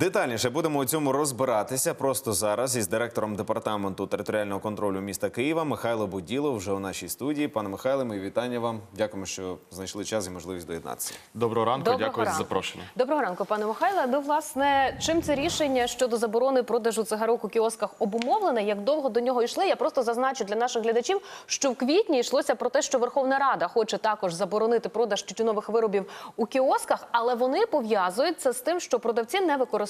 Детальніше будемо у цьому розбиратися просто зараз із директором департаменту територіального контролю міста Києва Михайло Буділов вже у нашій студії. Пане Михайле, мої вітання вам. Дякуємо, що знайшли час і можливість доєднатися. Доброго ранку, Доброго дякую ранку. за запрошення. Доброго ранку, пане Михайле. Ну, власне, чим це рішення щодо заборони продажу цигарок у кіосках обумовлене? Як довго до нього йшли? Я просто зазначу для наших глядачів, що в квітні йшлося про те, що Верховна Рада хоче також заборонити продаж тютюнових виробів у кіосках, але вони пов'язують це з тим, що продавці не використовують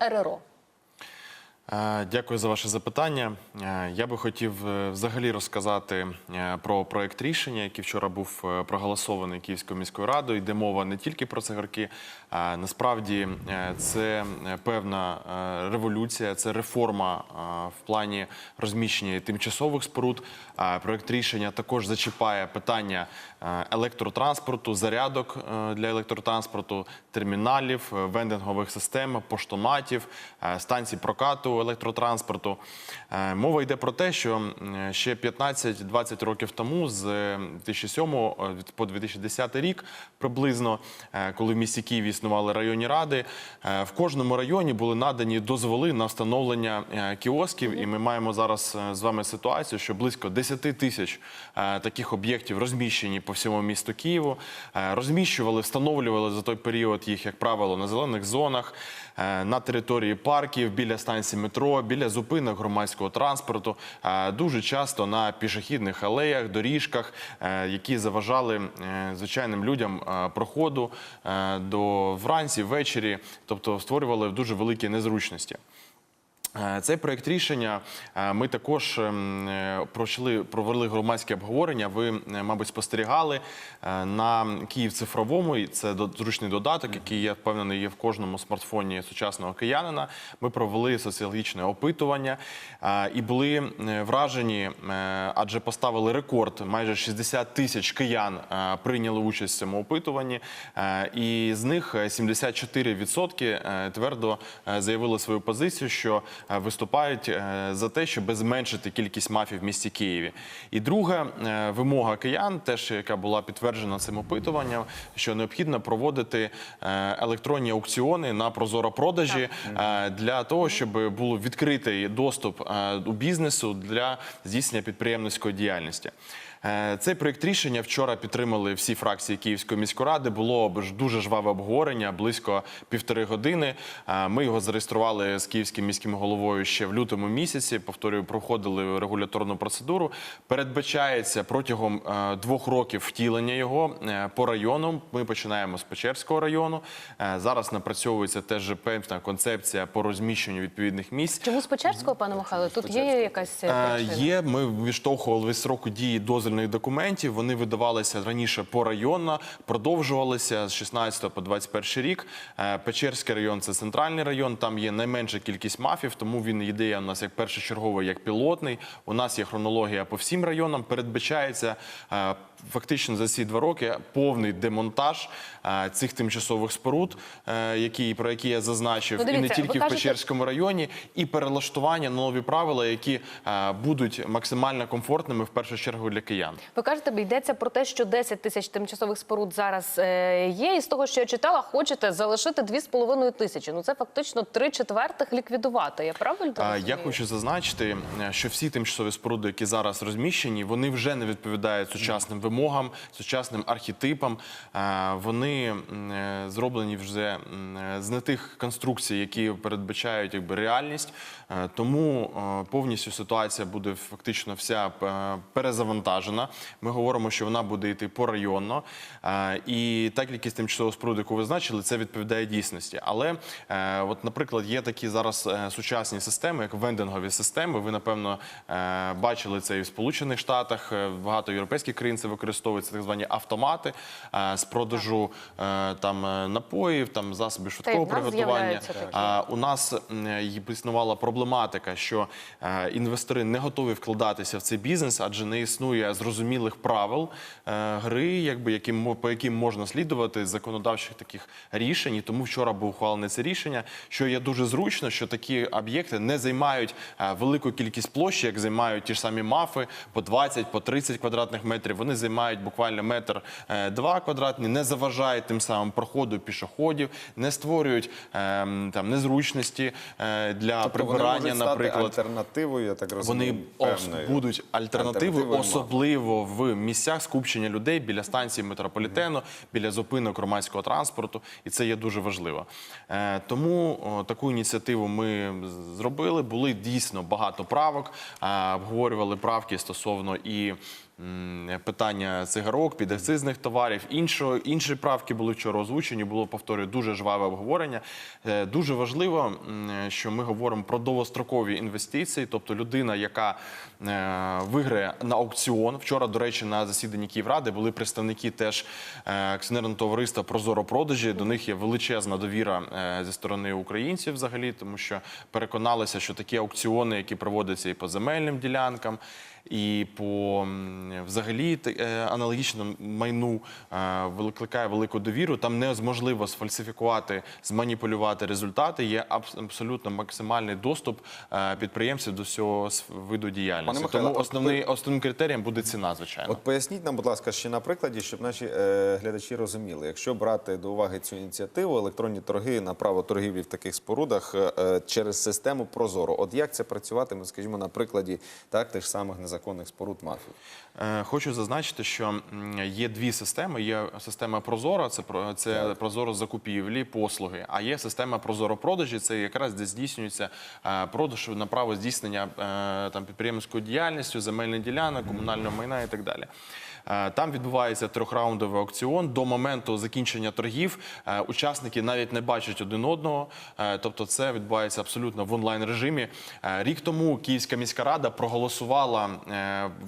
РРО. Дякую за ваше запитання. Я би хотів е, взагалі розказати е, про проект рішення, який вчора був е, проголосований Київською міською радою. Йде мова не тільки про цигарки, насправді це певна революція, це реформа в плані розміщення тимчасових споруд. Проект рішення також зачіпає питання електротранспорту, зарядок для електротранспорту, терміналів, вендингових систем, поштоматів, станцій прокату електротранспорту. Е, Мова йде про те, що ще 15-20 років тому, з е, 2007 по 2010 рік, приблизно, е, коли в місті Києві існували районні ради, е, в кожному районі були надані дозволи на встановлення е, кіосків, і ми маємо зараз е, з вами ситуацію, що близько 10 тисяч е, таких об'єктів розміщені по всьому місту Києву. Е, Розміщували, встановлювали за той період їх, як правило, на зелених зонах, е, на території парків, біля станцій метро, біля зупинок громадського транспорту, дуже часто на пішохідних алеях, доріжках, е, які заважали е, звичайним людям е, проходу до вранці, ввечері, тобто створювали дуже великі незручності. Е, Цей проект рішення е, ми також ем, е, пройшли, провели громадське обговорення. Ви, мабуть, спостерігали на Київ цифровому. і Це зручний додаток, який я впевнений є в кожному смартфоні сучасного киянина. Ми провели соціологічне опитування і були вражені, адже поставили рекорд. Майже 60 тисяч киян прийняли участь в цьому опитуванні, і з них е, 74% е, твердо заявили свою позицію, що виступають е, за те, щоб зменшити кількість мафій в місті Києві. І друга е, вимога киян, теж яка була підтверджена цим опитуванням, що необхідно проводити е, електронні аукціони на прозоропродажі е, для того, щоб був відкритий доступ е, у бізнесу для здійснення підприємницької діяльності. Е, Цей проєкт рішення вчора підтримали всі фракції Київської міської ради. Було дуже жваве обговорення, близько півтори години. Е, Ми його зареєстрували з київським міським головою ще в лютому місяці. Повторюю, проходили регуляторну процедуру. Передбачається протягом е, двох років втілення його по районам. Ми починаємо з Печерського району. Зараз напрацьовується теж певна концепція по розміщенню відповідних місць. Чому з Печерського, пане Михайло? Тут є якась причина? Є, ми відштовхували від сроку дії дозвільних документів. Вони видавалися раніше порайонно, продовжувалися з 16 по 21 рік. Е, Печерський район це центральний район. Там є найменша кількість мафів, тому він ідея у нас як першочерговий, як пілотний. У нас є хронологія по всім районам. Передбачається е, фактично за ці два роки повний демонтаж е, цих тимчасових споруд, е, які про які я зазначив, Ну, і не тільки ви в Печерському районі, і перелаштування на нові правила, які е, будуть максимально комфортними в першу чергу для киян. Ви кажете, йдеться про те, що 10 тисяч тимчасових споруд зараз є, і з того, що я читала, хочете залишити 2,5 тисячі. Ну це фактично три четвертих ліквідувати. Я правильно розумію? Я хочу зазначити, що всі тимчасові споруди, які зараз розміщені, вони вже не відповідають сучасним вимогам, сучасним архетипам. Е, Вони е, зроблені вже е, з не тих конструкцій, які передбачають якби реальність. Тому повністю ситуація буде фактично вся перезавантажена. Ми говоримо, що вона буде йти порайонно. І та кількість тимчасових споруд, яку ви значили, це відповідає дійсності. Але, от, наприклад, є такі зараз сучасні системи, як вендингові системи. Ви, напевно, бачили це і в Сполучених Штатах. Багато європейських країн це використовується так звані автомати е, з продажу е, там е, напоїв, там засобів швидкого нас приготування. А, у нас існувала проблематика, що е, інвестори не готові вкладатися в цей бізнес, адже не існує зрозумілих правил е, гри, якби яким по яким можна слідувати законодавчих таких рішень. І тому вчора був ухвалене це рішення, що є дуже зручно, що такі об'єкти не займають е, велику кількість площі, як займають ті ж самі мафи по 20, по 30 квадратних метрів. Вони займають займають буквально метр е, два квадратні, не заважають тим самим проходу пішоходів, не створюють ем, там незручності е, для Тобто вони прибирання, стати наприклад. альтернативою, я так розумію, Вони певною. будуть альтернативою, особливо в місцях скупчення людей біля станції метрополітену, біля зупинок громадського транспорту, і це є дуже важливо. Е, тому таку ініціативу ми зробили. Були дійсно багато правок, обговорювали правки стосовно і. м, Питання цигарок, підакцизних товарів, іншого інші правки були вчора озвучені. Було повторюю дуже жваве обговорення. Е, Дуже важливо, що ми говоримо про довгострокові інвестиції, тобто людина, яка е, виграє на аукціон. Вчора, до речі, на засіданні Київради були представники теж е, акціонерного товариства Прозоро продажі. До них є величезна довіра зі сторони українців, взагалі, тому що переконалися, що такі аукціони, які проводяться і по земельним ділянкам. І по взагалі е, аналогічному майну е, викликає велику довіру. Там неможливо сфальсифікувати, зманіпулювати результати. Є абс- абсолютно максимальний доступ е, підприємців до цього виду діяльності. Михайло, Тому основний основним критерієм буде ціна, звичайно. От поясніть нам, будь ласка, ще на прикладі, щоб наші е, глядачі розуміли, якщо брати до уваги цю ініціативу, електронні торги на право торгівлі в таких спорудах е, через систему Прозоро. От як це працюватиме, скажімо, на прикладі так тих самих незаконних споруд мафії? Е, Хочу зазначити, що є дві системи. Є система Прозора, це це Прозоро закупівлі, послуги. А є система Прозоро продажі. Це якраз де здійснюється е, продаж на право здійснення е, там підприємницькою діяльністю, земельних ділянок, комунального майна і так далі. Е, Там відбувається трьохраундовий аукціон. До моменту закінчення торгів е, учасники навіть не бачать один одного. Е, Тобто, це відбувається абсолютно в онлайн режимі. Рік тому Київська міська рада проголосувала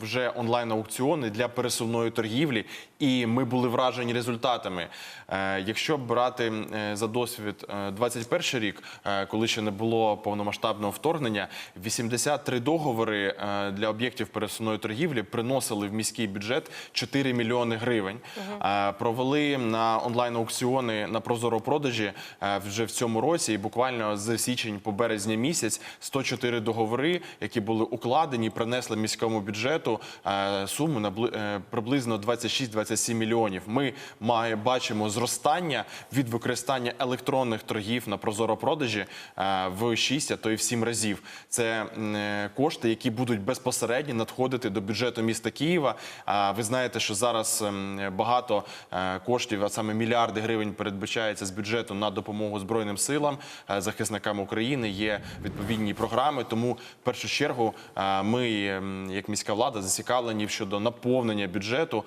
вже онлайн аукціони для пересувної торгівлі, і ми були вражені результатами. Е, якщо брати е, за досвід е, 21 рік, коли ще не було повномасштабного вторгнення, 83 договори для об'єктів пересувної торгівлі приносили в міський бюджет 4 мільйони гривень. Угу. Провели на онлайн аукціони на прозоропродажі вже в цьому році, і буквально з січень по березня місяць 104 договори, які були укладені, принесли міському бюджету суму приблизно 26-27 це 7 мільйонів. Ми має, бачимо зростання від використання електронних торгів на прозоропродажі е, в 6, а то і в 7 разів. Це е, кошти, які будуть безпосередньо надходити до бюджету міста Києва. ви знаєте, що зараз ем, багато е, коштів, а саме мільярди гривень, передбачається з бюджету на допомогу збройним силам, захисникам України. Є відповідні програми. Тому в першу чергу ми, ем, як міська влада, зацікавлені щодо наповнення бюджету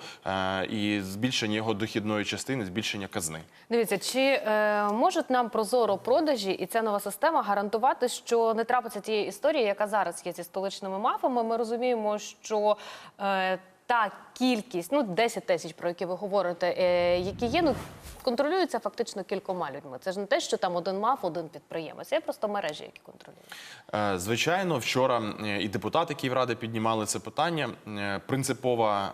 і збільшення його дохідної частини, збільшення казни. Дивіться, чи е, можуть нам прозоро продажі і ця нова система гарантувати, що не трапиться тієї історії, яка зараз є зі столичними мафами? Ми розуміємо, що е, та кількість, ну 10 тисяч, про які ви говорите, е, які є, ну контролюються фактично кількома людьми. Це ж не те, що там один маф, один підприємець. Є просто мережі, які контролюють. Е, Звичайно, вчора е, і депутати Київради піднімали це питання. Принципова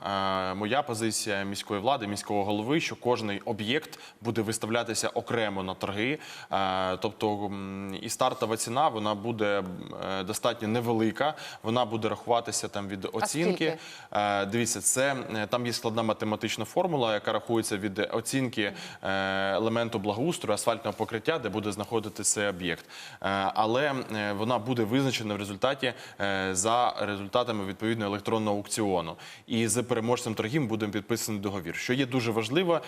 моя позиція міської влади, міського голови, що кожний об'єкт буде виставлятися окремо на торги. Тобто і стартова ціна вона буде достатньо невелика. Вона буде рахуватися там від оцінки. скільки? Дивіться, це е, там є складна математична формула, яка рахується від оцінки е, елементу благоустрою асфальтного покриття, де буде знаходити цей об'єкт. Е, Але вона буде визначена в результаті за результатами відповідно електронного аукціону. І з переможцем торгів буде підписаний договір. Що є дуже важливо,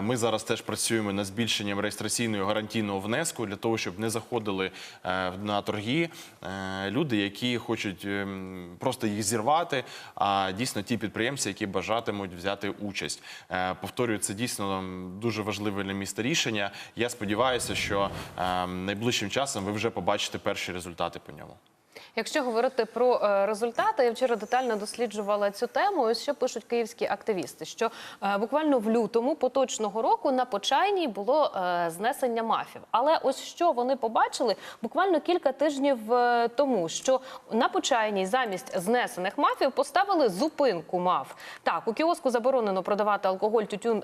ми зараз теж працюємо над збільшенням реєстраційного гарантійного внеску для того, щоб не заходили на торги люди, які хочуть ем, просто їх зірвати. А дійсно ті підприємці, які бажатимуть взяти участь. Е, Повторюю, це дійсно дуже важливе для міста рішення. Я сподіваюся, що ем, найближчим часом ви вже побачите перші результати по ньому. Якщо говорити про е, результати, я вчора детально досліджувала цю тему. Ось що пишуть київські активісти: що е, буквально в лютому поточного року на почайній було е, знесення мафів. Але ось що вони побачили буквально кілька тижнів тому, що на почайній замість знесених мафів поставили зупинку маф. Так, у кіоску заборонено продавати алкоголь, тютюн,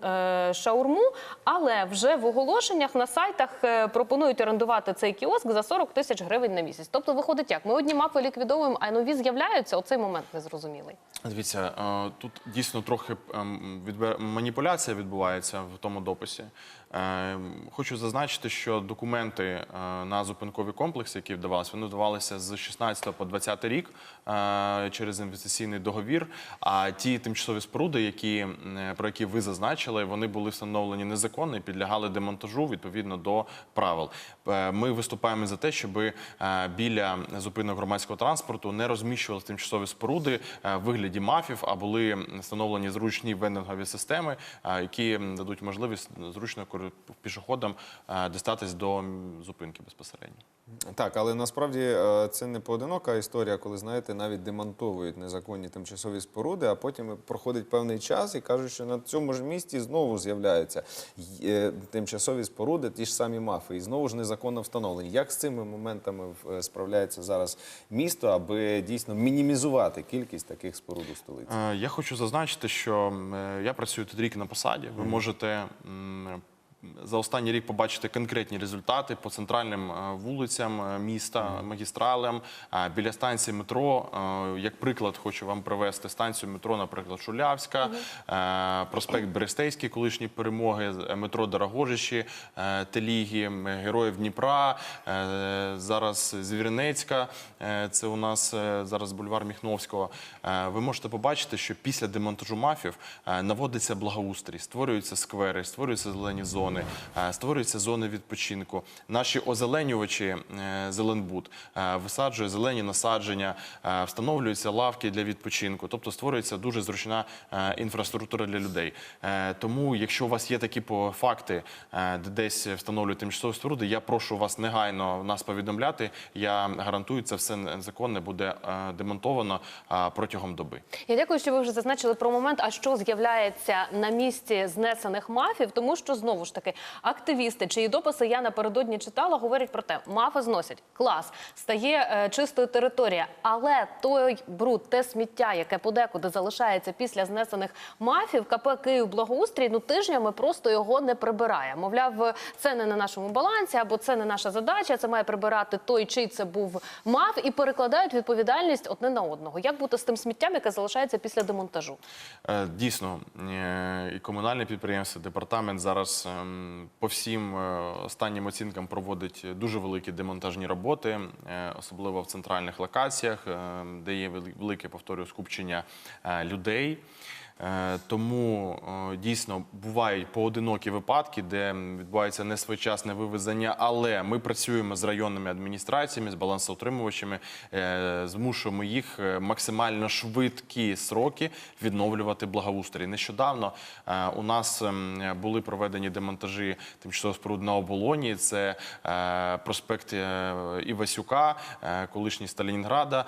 шаурму, але вже в оголошеннях на сайтах пропонують орендувати цей кіоск за 40 тисяч гривень на місяць. Тобто, виходить як ми одні мапи ліквідовуємо, а нові з'являються. Оцей момент незрозумілий. Дивіться, е, тут дійсно трохи ем, маніпуляція відбувається в тому дописі. Е, Хочу зазначити, що документи е, на зупинкові комплекси, які вдавалися, вони вдавалися з 16 по 20 рік е, через інвестиційний договір. А ті тимчасові споруди, які, про які ви зазначили, вони були встановлені незаконно і підлягали демонтажу відповідно до правил. Е, Ми виступаємо за те, щоб біля зупинок громадського транспорту не розміщувалися тимчасові споруди е, в вигляді мафів, а були встановлені зручні вендингові системи, е, які дадуть можливість зручно кори- пішоходам е, дістатись до зупинки безпосередньо. Так, але насправді е, це не поодинока історія, коли знаєте, навіть демонтовують незаконні тимчасові споруди, а потім проходить певний час і кажуть, що на цьому ж місці знову з'являються е, тимчасові споруди, ті ж самі мафи, і знову ж незаконно встановлені. Як з цими моментами справляється зараз місто, аби дійсно мінімізувати кількість таких споруд у столиці? Я хочу зазначити, що я працюю тут рік на посаді. Ви можете за останній рік побачити конкретні результати по центральним е, вулицям е, міста, магістралям, е, біля станції метро. Як приклад, хочу вам привести станцію метро, наприклад, Шулявська, проспект Берестейський, колишні перемоги, метро Дорогожичі, Теліги, Героїв Дніпра, зараз Звіринецька, це у нас зараз бульвар Міхновського. Ви можете побачити, що після демонтажу мафів наводиться благоустрій, створюються сквери, створюються зелені зони, е, створюються зони відпочинку. Наші озеленювачі е, Зеленбуд е, висаджує зелені насадження, встановлюються лавки для відпочинку, тобто створюється дуже зручна інфраструктура для людей. Тому, якщо у вас є такі факти, де десь встановлюють тимчасові споруди, я прошу вас негайно нас повідомляти. Я гарантую, це все законне буде демонтовано протягом доби. Я дякую, що ви вже зазначили про момент, а що з'являється на місці знесених мафів, тому що знову ж таки активісти, чиї дописи я напередодні читала, говорять про те, мафи зносять клас, стає е, чистою територія, але той бруд, те сміття, яке подекуди залишається після знесених мафів, КП Київ благоустрій ну тижнями просто його не прибирає. Мовляв, це не на нашому балансі, або це не наша задача. Це має прибирати той, чий це був маф, і перекладають відповідальність одне на одного. Як бути з тим сміттям, яке залишається після демонтажу? Е, Дійсно, е, і комунальне підприємство, департамент зараз ем, по всім е, останнім оцінкам проводить дуже великі демонтажні роботи, е, особливо в центральних локаціях, е, де є велике повторюю скупчення людей. Е, Тому е, дійсно бувають поодинокі випадки, де відбувається несвоєчасне вивезення, але ми працюємо з районними адміністраціями, з балансоутримувачами, е, змушуємо їх максимально швидкі сроки відновлювати благоустрій. Нещодавно у нас ем, були проведені демонтажі тимчасових споруд на оболоні. Це проспект Івасюка, колишній Сталінграда.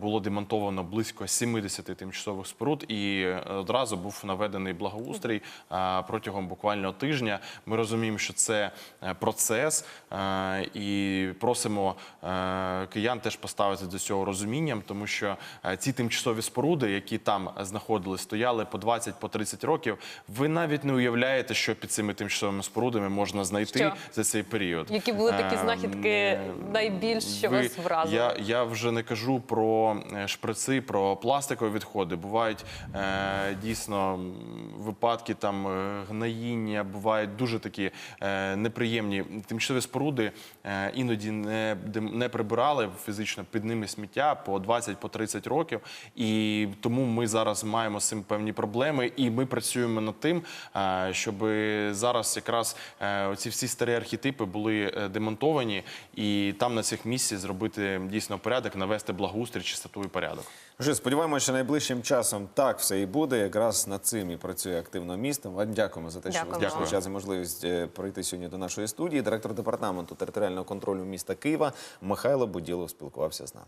Було демонтовано близько 70 тимчасових споруд, і е, одразу був наведений благоустрій протягом буквально тижня. Ми розуміємо, що це е, процес, е, і просимо киян теж поставити до цього розумінням, тому що ці тимчасові споруди, які там знаходились, стояли по 20 по 30 років. Ви навіть не уявляєте, що під цими тимчасовими спорудами можна знайти Що? за цей період. Які були такі Ем, знахідки найбільш, що ви- вас вразили? Я, я вже не кажу про шприци, про пластикові відходи. Бувають дійсно випадки там е, гноїння, бувають дуже такі е, неприємні. Тимчасові споруди е, іноді не, не прибирали фізично під ними сміття по 20 по 30 років. І тому ми зараз маємо з цим певні проблеми. І ми працюємо над тим, е, щоб зараз якраз е, оці всі старі архетипи були е, демонтовані, і там на цих місцях зробити дійсно порядок, навести благоустрій, чистоту і порядок. Вже сподіваємося, що найближчим часом так все і буде. Якраз над цим і працює активно місто. Вам дякуємо за те, що ви знайшли час і можливість е, прийти сьогодні до нашої студії. Директор департаменту територіального контролю міста Києва Михайло Буділов спілкувався з нами.